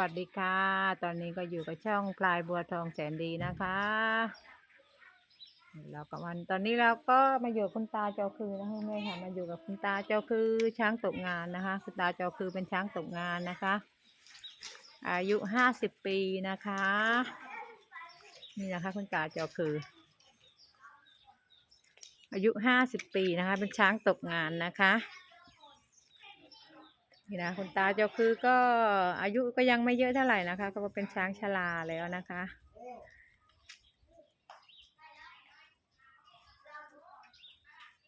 วัสดีค่ะ ตอนนี้ก็อยู่กับช่องพลายบัวทองแสนดีนะคะเราก็วันตอนนี้เราก็มาอยู่กับคุณตาเจ้าคือนะคะแม่ค่ะมาอยู่กับคุณตาเจ้าคือช้างตกงานนะคะคุณตาเจ้าคือเป็นช้างตกงานนะคะ อายุห้าสิบปีนะคะ นี่นะคะ คุณตาเจ้าคือ อายุห้าสิบปีนะคะ เป็นช้างตกงานนะคะ นี่นะคุณตาเจ้าคือก็อายุก็ยังไม่เยอะเท่าไหร่นะคะ ก็เป็นช้างชราแล้วนะคะ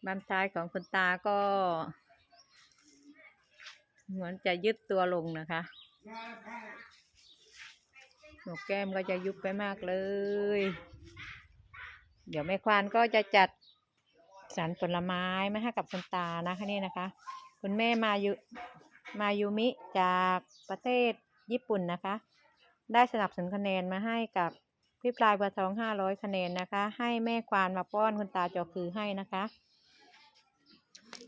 บ้านท้ายของคุณตาก็ เหมือนจะยึดตัวลงนะคะหนวกแก้มก็จะยุบไปมากเลย เดี๋ยวแม่ควานก็จะจัดสรรผลไม้มาให้กับคุณตานะคะนี่นะคะ คุณแม่มายุ มายูมิจากประเทศญี่ปุ่นนะคะ ได้สนับสนุนคะแนนมาให้กับพี่ปลายบัวทองห้าร้อยคะแนนนะคะ ให้แม่ควานมาป้อนคุณตาจอคือให้นะคะ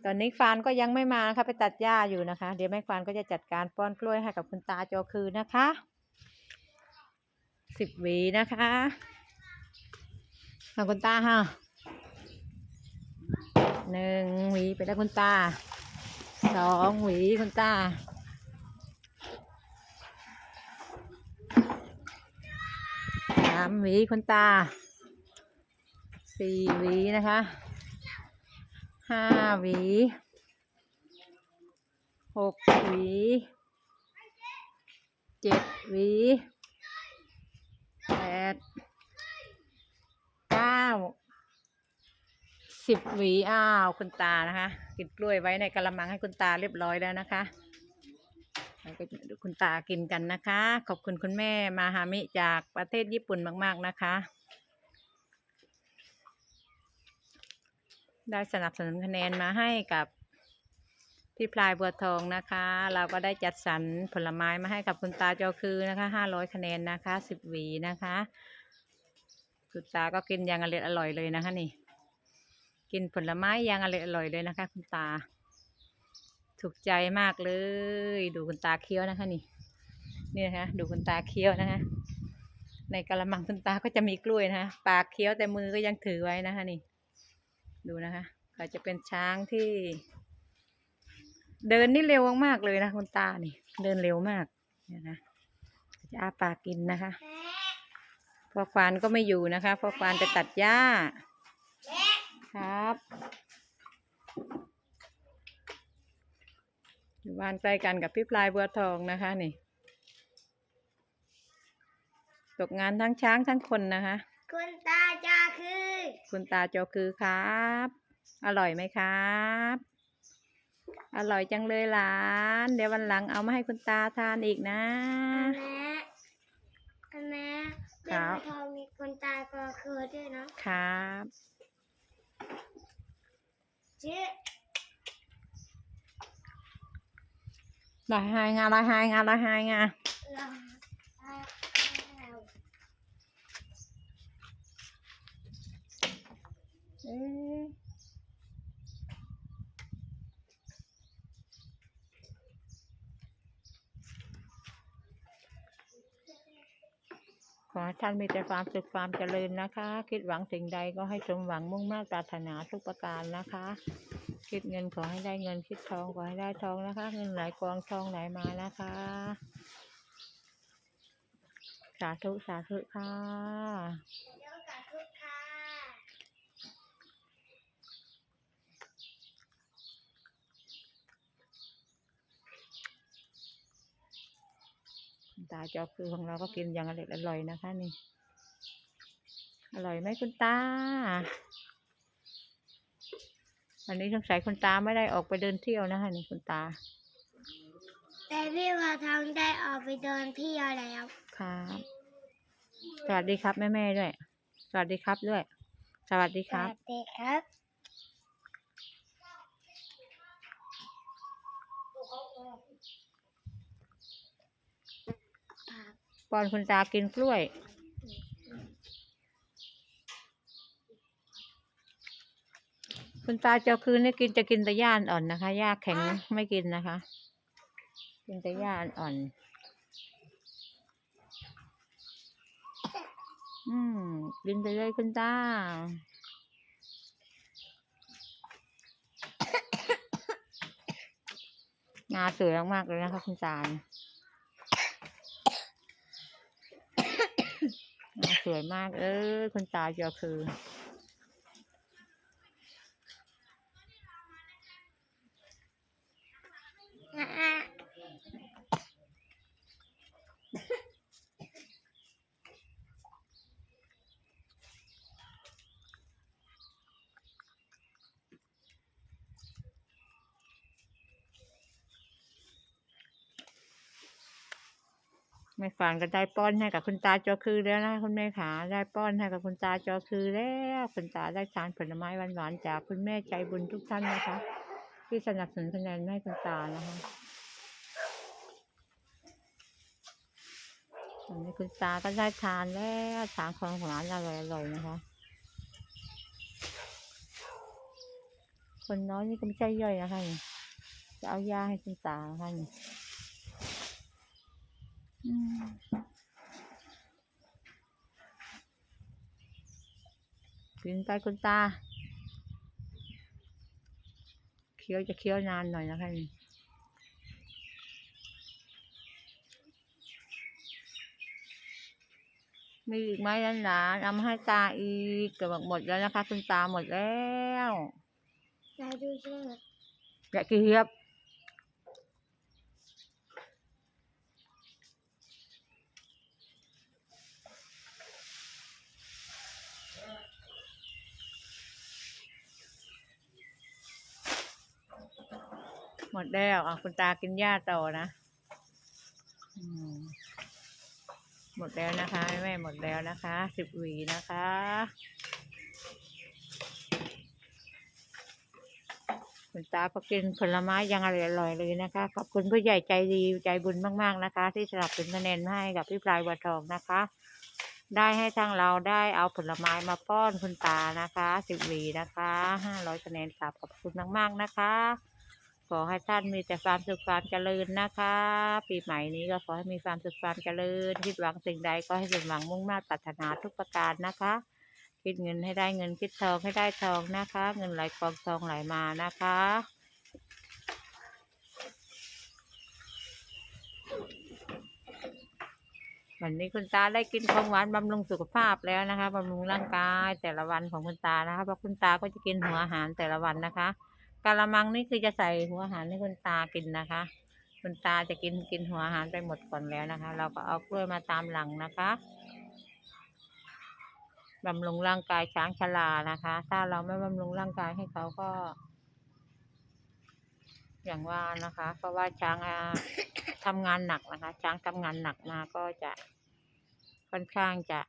ตอนนี้ควานก็ยังไม่มานะคะไปตัดหญ้าอยู่นะคะ เดี๋ยวแม่ควานก็จะจัดการป้อนกล้วยให้กับคุณตาจอคือนะคะสิบวีนะคะเอาคุณตาฮะหนึ่งวีไปแล้วคุณตา สองหวีคุณตาสามหวีคุณตาสี่หวีนะคะห้าหวีหกหวีเจ็ดหวีแปดเก้าสิบหวีอ้าว คุณตานะคะ กินกล้วยไว้ในกระมังให้คุณตาเรียบร้อยแล้วนะคะเราก็คุณตากินกันนะคะ ขอบคุณคุณแม่มาฮามิจากประเทศญี่ปุ่นมาก ๆนะคะ ได้สนับสนุนคะแนนมาให้กับพี่พลายบัวทองนะคะ เราก็ได้จัดสรรผลไม้มาให้กับคุณตาเจ้าคือนะคะห้าร้อยคะแนนนะคะสิบหวีนะคะ คุณตาก็กินอย่างอร่อยเลยนะคะนี่ กินผลไม้ย่างอร่อยเลยนะคะ คุณตา ถูกใจมากเลย ดูคุณตาเคี้ยวนะคะนี่นี่นะคะดูคุณตาเคี้ยวนะคะ ในกระมังคุณตาก็จะมีกล้วยนะคะปากเคี้ยวแต่มือก็ยังถือไว้นะคะนี่ ดูนะคะ ก็จะเป็นช้างที่ เดินนี่เร็วมากๆเลยนะคุณตานี่ เดินเร็วมากเนี่ยนะจะอาปากกินนะคะพอควานก็ไม่อยู่นะคะพอควานไปตัดหญ้า ครับ อยู่บ้านใกล้กันกับพี่ปลายบัวทองนะคะนี่ ตกงานทั้งช้างทั้งคนนะคะ คุณตาจาคือ คุณตาโจคือครับ อร่อยไหมครับ อร่อยจังเลยหลาน เดี๋ยววันหลังเอามาให้คุณตาทานอีกนะอันแม่อันแม่ครัเด็บกทองมีคุณตาก็คือด้วยเนาะครับ เจ๊ลอยหายงาลอยหายงาลอยหายงา เราเอา เอ๊ะข อให้ท่านมีแต่ความสุขความเจริญนะคะ คิดหวังสิ่งใดก็ให้สมหวังมุ่งมั่นปรารถนาทุกประการนะคะ คิดเงินขอให้ได้เงินคิดทองขอให้ได้ทองนะคะ เงินไหลกองทองไหลมานะคะ สาธุสาธุค่ะ เดี๋ยวกับทุกค่ะ คุณ ตาจอคือของเราก็กินอย่างอร่อยอร่อยนะคะนี่ อร่อยไหมคุณตา วันนี้สงสัยคุณตาไม่ได้ออกไปเดินเที่ยวนะคะนี่คุณตา แต่พี่วาทองได้ออกไปเดินเที่ยวแล้วครับสวัสดีครับแม่แม่ๆด้วย สวัสดีครับด้วย สวัสดีครับ สวัสดีครับ ปอนคุณตากินกล้วย คุณตาเจ้าคืนนี่กินจะกินแต่ย่านอ่อนนะคะย่าแข็งไม่กินนะคะ กินแต่ย่าาอ่อนอืมกินไปเลยคุณตาน่าสวยมากเลยนะคะคุณจาน สวยมาก เออคุณตาเจอคือ แม่ฝันก็ได้ป้อนให้กับคุณตาจอคือแล้วนะคุณแม่ขาได้ป้อนให้กับคุณตาจอคือแล้วคุณตาได้ทานผลไม้หวานๆจากคุณแม่ใจบุญทุกท่านนะคะ ที่สนับสนุนคะแนนให้คุณตานะคะตอนนี้คุณตาก็ได้ทานแล้วทานของหวานอร่อยๆนะคะ คนน้อยนี่ก็ไม่ใช่ย่อยนะคะจะเอายาให้คุณตานะคะนี่อืม กินไปคุณตา เคี้ยวจะเคี้ยวนานหน่อยนะคะนี่มีอีกไหมหลานๆเอามาให้ตาอีกเกือบหมดแล้วนะคะ คุณตาหมดแล้วไหนดูสิแกะกี่เฮียบ หมดแล้วอะคุณตากินหญ้าต่อนะหมดแล้วนะคะ แม่หมดแล้วนะคะสิบหวีนะคะคุณตาก็กินผลไม้ยังอร่อยเลยนะคะ ขอบคุณผู้ใหญ่ใจดีใจบุญมาก ๆนะคะ ที่สลับเป็นคะแนนให้กับพี่ปลายบัวทองนะคะ ได้ให้ทางเราได้เอาผลไม้มาป้อนคุณตานะคะสิบหวีนะคะห้าร้อยคะแนนครับขอบคุณมาก ๆ นะคะ ขอให้ท่านมีแต่ความสุขความเจริญนะคะ ปีใหม่นี้ก็ขอให้มีความสุขความเจริญคิดหวังสิ่งใดก็ให้สมหวังมุ่งมา่ปรารถนาทุกประการนะคะ คิดเงินให้ได้เงินคิดทองให้ได้ทองนะคะ เงินไหลกองทองไหลมานะคะวันนี้คุณตาได้กินของหวานบำรุงสุขภาพแล้วนะคะบำรุงร่างกายแต่ละวันของคุณตานะคะเพราะคุณตาก็จะกินหัวอาหารแต่ละวันนะคะ กะละมังนี่คือจะใส่หัวอาหารให้คุณตากินนะคะ คุณตาจะกินกินหัวอาหารไปหมดก่อนแล้วนะคะ เราก็เอากล้วยมาตามหลังนะคะบำรุงร่างกายช้างชรานะคะ ถ้าเราไม่บำรุงร่างกายให้เขาก็ อย่างว่านะคะ เพราะว่าช้างอะทำงานหนักนะคะ ช้างทำงานหนักมาก็จะค่อนข้างจะ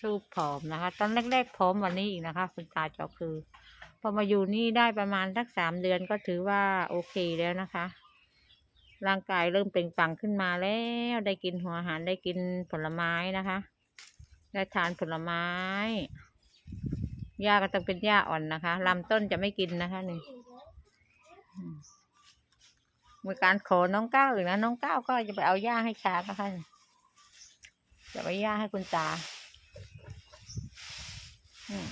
สู้ผอมนะคะ ตอนแรกๆผอมวันนี้อีกนะคะ คุณตาจอคือ อมาอยู่นี่ได้ประมาณสักสามเดือนก็ถือว่าโอเคแล้วนะคะ ร่างกายเริ่มเปล่งปลังขึ้นมาแล้วได้กินหัวอาหารได้กินผลไม้นะคะ ได้ทานผลไม้หญ้าก็ต้องเป็นหญ้าอ่อนนะคะลำต้นจะไม่กินนะคะนี่มีการขอน้องก้าวอีกนะน้องก้าวก็จะไปเอาหญ้าให้ช้างนะคะจะไปหญ้าให้คุณตาอืม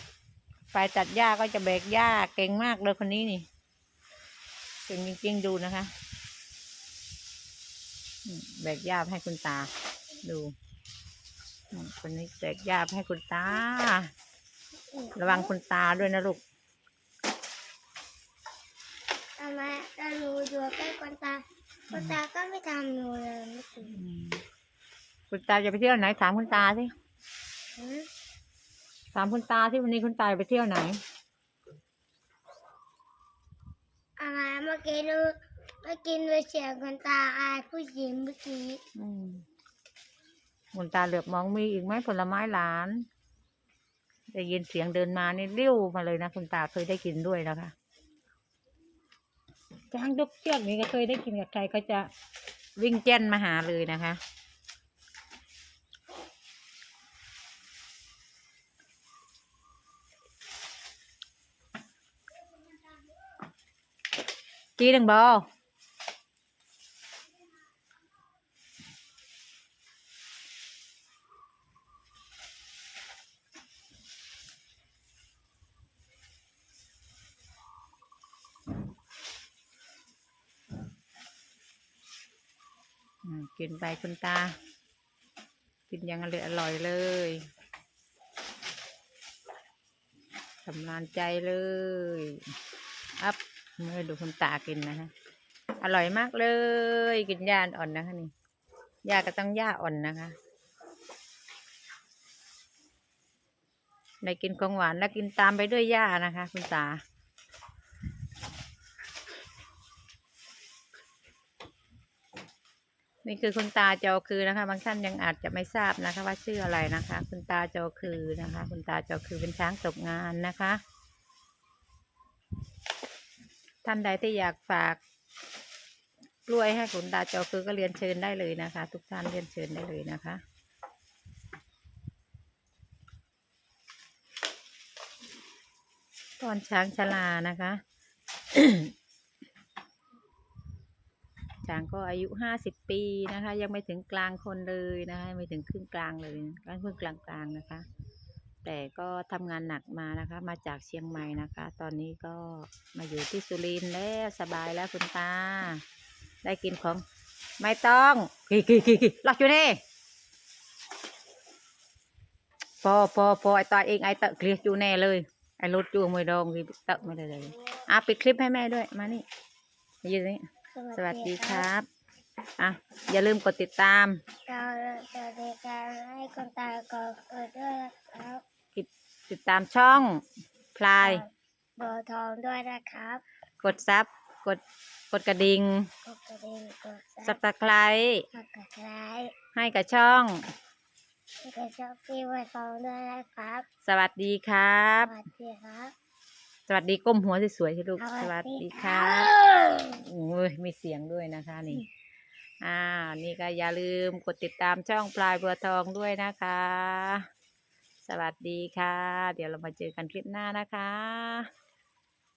ไปตัดหญ้าก็จะแบกหญ้าเก่งมากเลยคนนี้นี่เก่งจริงๆดูนะคะอืมแบกหญ้าไปให้คุณตา ดูอืมคนนี้แบกหญ้าไปให้คุณตา ระวังคุณตาด้วยนะลูกทำไมตาหนูอยู่ใกล้คนตาคนตาก็ไม่ทำหนูเลยไม่ถึงอืมคุณตาจะไปเที่ยวไหนถามคุณตาสิหือ ถามคุณตาที่วันนี้คุณตาไปเที่ยวไหน อะไรเมื่อกี้หนูเมื่อกี้หนูเสียงคนตาอายผู้หญิงเมื่อกี้อืมคุณตาเหลือบมองมีอีกไหมผลไม้หลานได้ยินเสียงเดินมานี่เลี้ยวมาเลยนะคุณตาเคยได้กินด้วยนะคะช้างยกเชือกนี่ก็เคยได้กินกับใครก็จะวิ่งแจ้นมาหาเลยนะคะ chi đừng bò อืมกินไปคุณตา กินยังอร่อยเลยสำราญใจเลย มื่อดูคุณตากินนะฮะอร่อยมากเลย กินหญ้าอ่อนนะคะนี่หญ้าก็ต้องหญ้าอ่อนนะคะได้กินของหวานแล้วกินตามไปด้วยหญ้านะคะ คุณตานี่คือคุณตาจอคือนะคะ บางท่านยังอาจจะไม่ทราบนะคะ ว่าชื่ออะไรนะคะ คุณตาจอคือนะคะ คุณตาจอคือเป็นช้างตกงานนะคะ ท่านใดที่อยากฝากกล้วยให้คุณตาจอคือก็เรียนเชิญได้เลยนะคะ ทุกท่านเรียนเชิญได้เลยนะคะ ตอนช้างชลานะคะช้างก็อายุห้าสิบปีนะคะ ยังไม่ถึงกลางคนเลยนะคะไม่ถึงครึ่งกลางเลยกลางเพิ่งกลางๆนะคะ แต่ก็ทำงานหนักมานะคะ มาจากเชียงใหม่นะคะ ตอนนี้ก็มาอยู่ที่สุรินทร์แล้วสบายแล้วคุณตา ได้กินของไม่ต้องกี่กี่กี่กี่ล็อกอยู่นี่พอพอพอไอตอยเองไอเตะเคลียร์อยู่แน่เลย ไอรถจูงมวยดองที่เตะไม่ได้เลยอะปิดคลิปให้แม่ด้วยมานี่มายืนนี่สวัสดีครับอะอย่าลืมกดติดตามเราจะในการให้คนตายก่อนเกิดด้วยนะครับ ติดตามช่องพลาย เบอร์ทองด้วยนะครับกดซับกดกดกระดิ่งกดกระดิ่งกดสัซับบตะไคร้กดกระไลค์ให้กับช่องกดชอบพี่เบอร์ทองด้วยนะครับ สวัสดีครับ สวัสดีครับ สวัสดีก้มหัวสวยๆสิลูก สวัสดีครับบโอ้ยมีเสียงด้วยนะคะนี่อ่า นี่ก็อย่าลืมกดติดตามช่องปลายบัวทองด้วยนะคะ สวัสดีค่ะ เดี๋ยวเรามาเจอกันคลิปหน้านะคะ